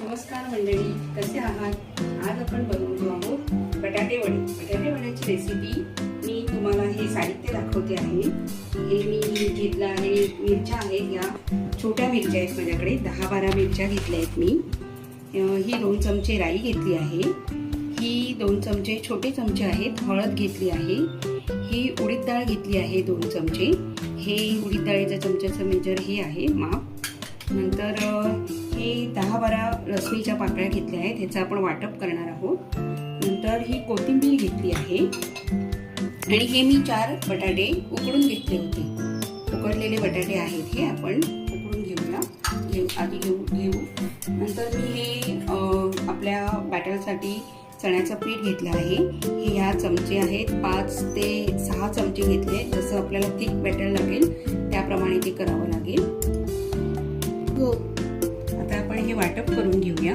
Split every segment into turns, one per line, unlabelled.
नमस्कार मंडळी कसे आहात? आज आपण बनवतो आहोत बटाटे वडे. बटाटे वड्याची रेसिपी मी तुम्हाला हे साहित्य दाखवते आहे. हे मी घेतलं आहे मिरच्या आहेत या छोट्या मिरच्या आहेत माझ्याकडे. दहा बारा मिरच्या घेतल्या आहेत मी. ही दोन चमचे राई घेतली आहे. ही दोन चमचे छोटे चमचे आहेत. हळद घेतली आहे. ही उडीद डाळ घेतली आहे दोन चमचे. हे उडीद डाळीच्या चमच्याचं मेजर हे आहे माप. नंतर मी दहा बारा लसणीच्या पाकळ्या घेतल्या आहेत ह्याचं आपण वाटप करणार आहोत. नंतर ही कोथिंबीर घेतली आहे. आणि हे मी चार बटाटे उकडून घेतले होते. उकडलेले बटाटे आहेत हे आपण उकडून घेऊया. घेऊ आधी घेऊ घेऊ. नंतर मी हे आपल्या बॅटरसाठी चण्याचं पीठ घेतलं आहे. हे ह्या चमचे आहेत. पाच ते सहा चमचे घेतले. जसं आपल्याला थिक बॅटर लागेल त्याप्रमाणे ते करावं लागेल. हो. हे वाटप करून घेऊया.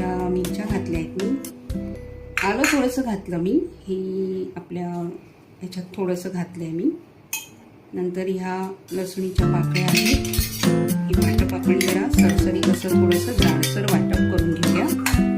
या मिरच्या घातल्या आहेत मी. आलं थोडंसं घातलं मी. ही आपल्या ह्याच्यात थोडंसं घातलं आहे मी. नंतर ह्या लसणीच्या पाकळ्या आहेत. ही वाटप आपण जरा सरसरी असं थोडंसं जाडसर वाटप करून घेऊया.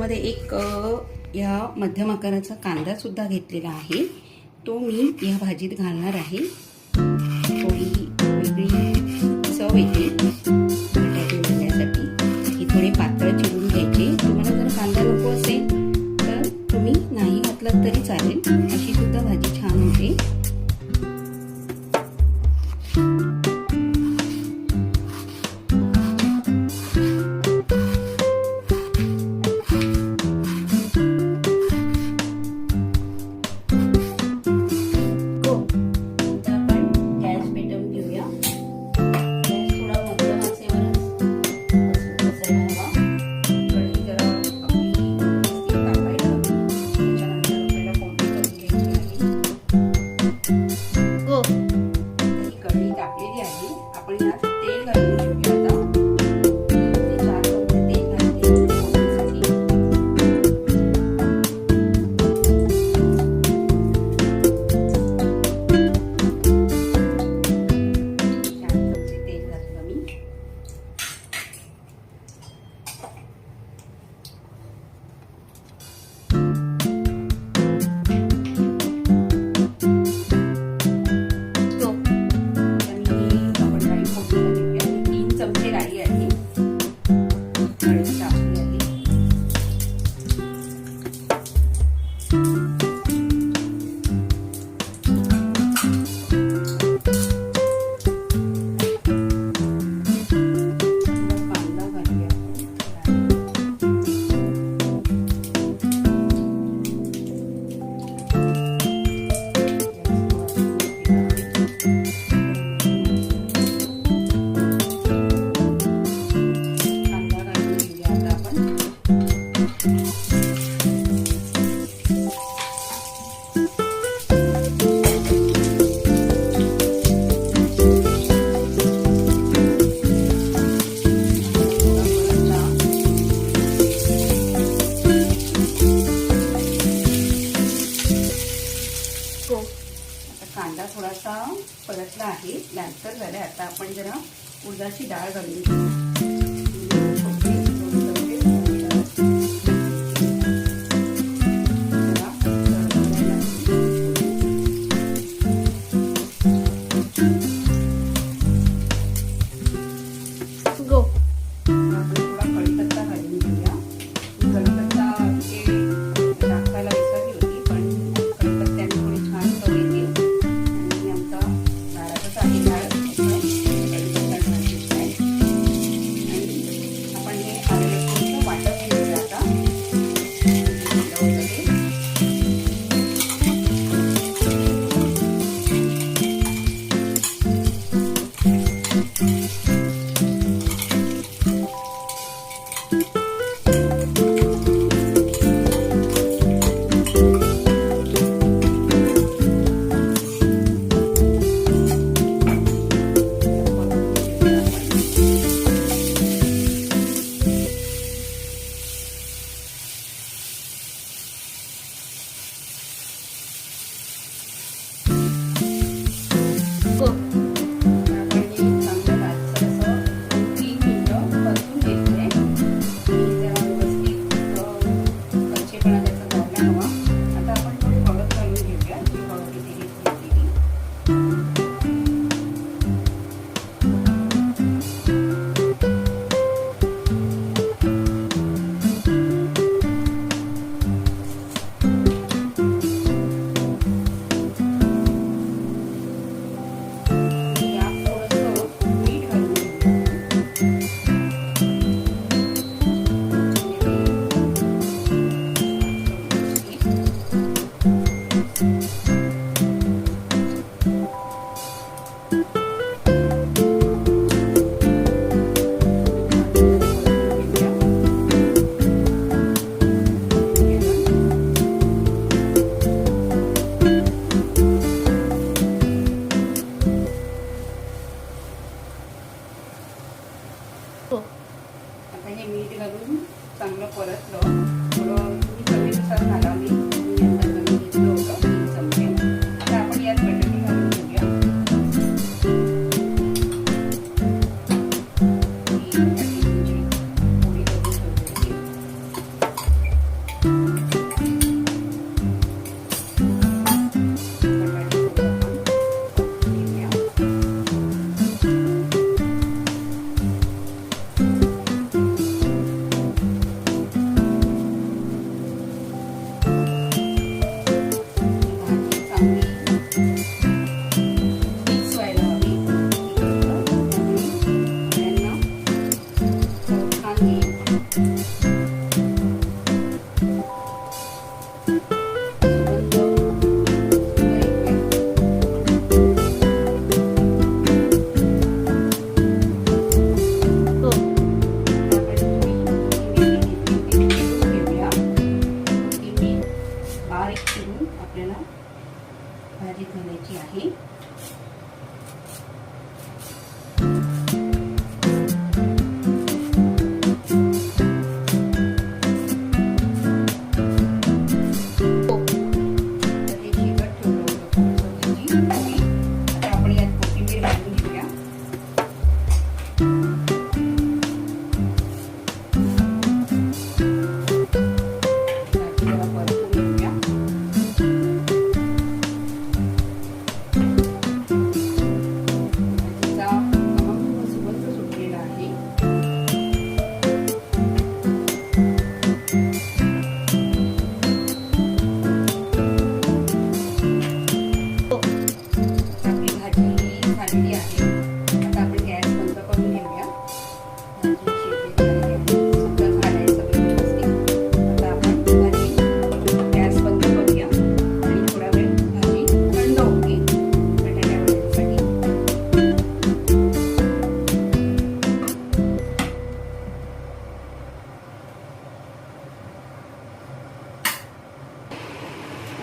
याच्यामध्ये एक या मध्यम आकाराचा कांदा सुद्धा घेतलेला आहे. तो मी या भाजीत घालणार आहे. थोडी वेगळी चव येते.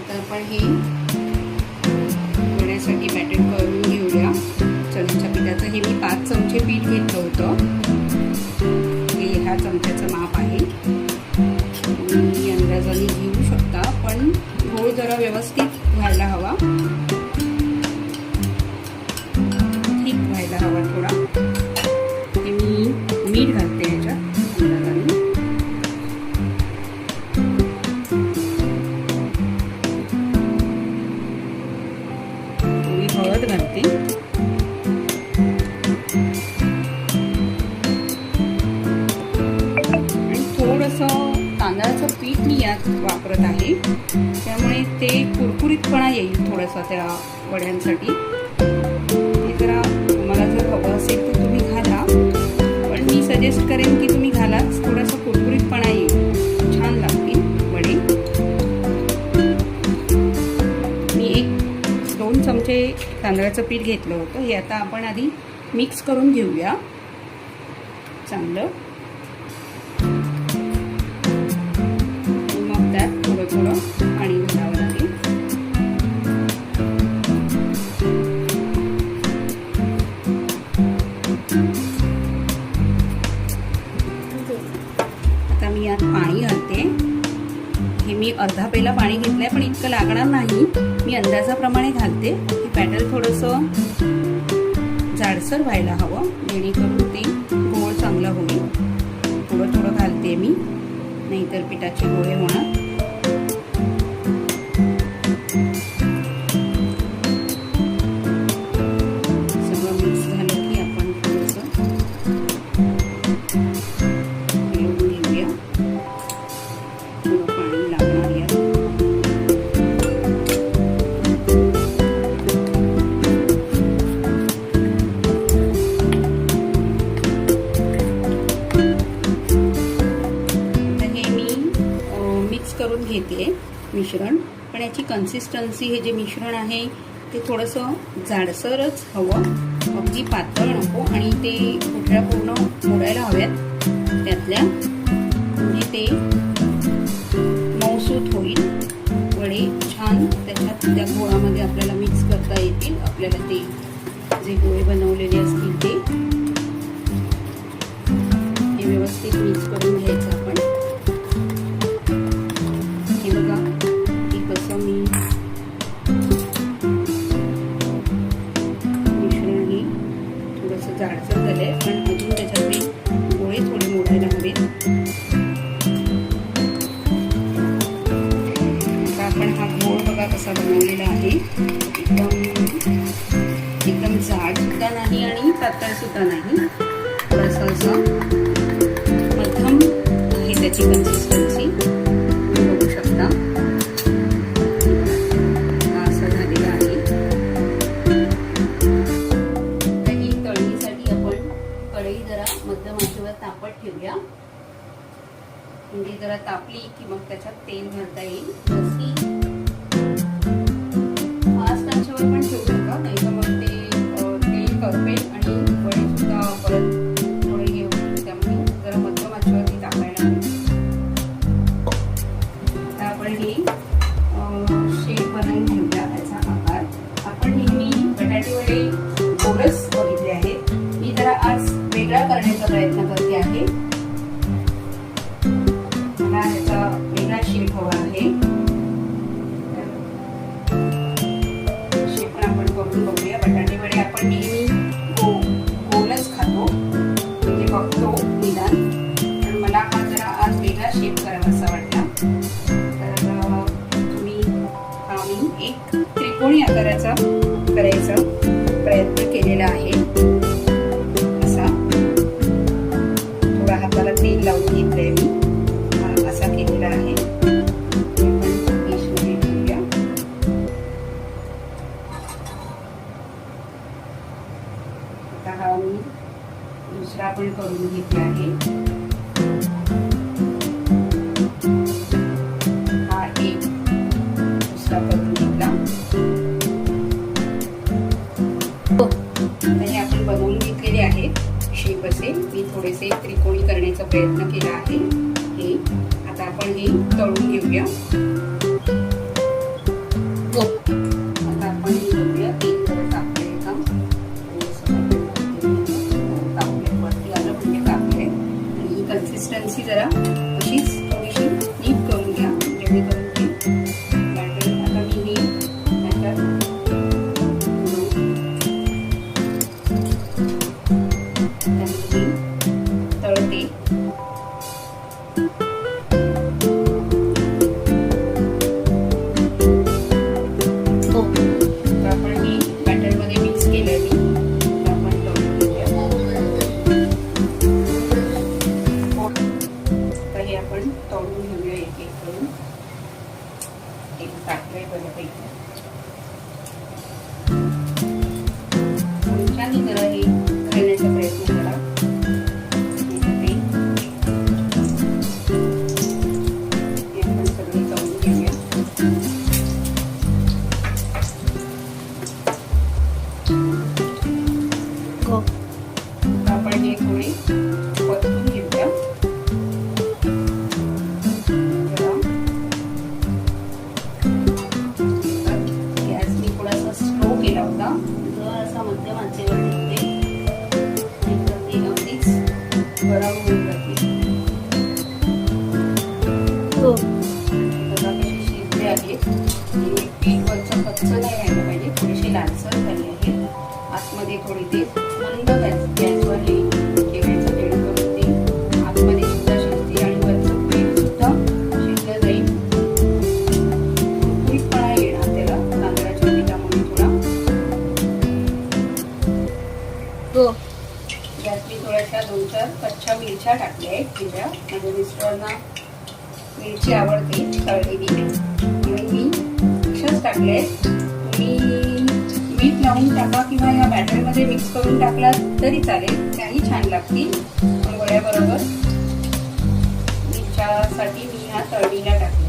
आता आपण हे वड्यासाठी बॅटर करून घेऊया. चण्याच्या पिठाचं हे मी पाच चमचे पीठ घेतलं होतं. हे ह्या चमच्याचं माप आहे. तुम्ही अंदाजाने घेऊ शकता पण गोळ जरा व्यवस्थित व्हायला हवा. येईल थोडंसं त्या वड्यांसाठी. हे जरा तुम्हाला जर हवं असेल तर तुम्ही घाला. पण मी सजेस्ट करेन की तुम्ही घालाच थोडासा कुरकुरीतपणा येईल. छान लागतील वडे. मी एक दोन चमचे तांदळाचं पीठ घेतलं होतं. हे आता आपण आधी मिक्स करून घेऊया. चांगलं. मग त्यात थोडं थोडं अर्धा पेला पाणी घेतलंय पण इतकं लागणार नाही. मी अंदाजाप्रमाणे घालते. हे बॅटर थोडंसं जाडसर व्हायला हवं. जेणेकरून ते गोळ चांगला होईल. थोडं थोडं घालते मी. नाहीतर पिठाचे गोळे होणार घेते मिश्रण पण याची कन्सिस्टन्सी हे जे मिश्रण आहे ते थोडंसं जाडसरच हवं. अगदी पातळ नको आणि ते कुठल्या पूर्ण मोडायला हव्यात. त्यातल्या म्हणजे ते मऊसूत होईल. वडे छान त्याच्यात त्या गोळामध्ये आपल्याला मिक्स करता येतील. आपल्याला ते जे गोळे बनवलेले असतील ते. व्यवस्थित मिक्स करून घ्यायचं आपण. त्याची कन्सिस्टन्सी बघू शकता. आपण कढई जरा ठेवूया. म्हणजे जरा तापली की मग त्याच्यात तेल भरता येईल. फास्ट आशेवर पण ठेवू आपण हे शेप बनवून घेऊया त्याचा आकार. आपण नेहमी बटाटे वडे गोरस बघितले आहेत. मी जरा आज वेगळा करण्याचा प्रयत्न करते आहे. मला ह्याचा वेगळा शेप हवा आहे. शेप पण आपण बघून बघूया. बटाटे आपण नेहमी पासून एक त्रिकोणी आकाराचा करायचा प्रयत्न केलेला आहे. असा थोडा हाताला तेल लावून घेतलंय मी. असा केलेला आहे. हा मी दुसरा पण करून घेतला शेप असेल मी थोडेसे त्रिकोणी करण्याचा प्रयत्न केला आहे. हे आता आपण हे तळून घेऊया. हो. तळलेली मी मिक्सच टाकले मी मीठ लावून टाका किंवा या बॅटरमध्ये मिक्स करून टाकला तरी चालेल त्याही छान लागतील पण वड्याबरोबर मिरच्यासाठी मी ह्या तळणीला टाकले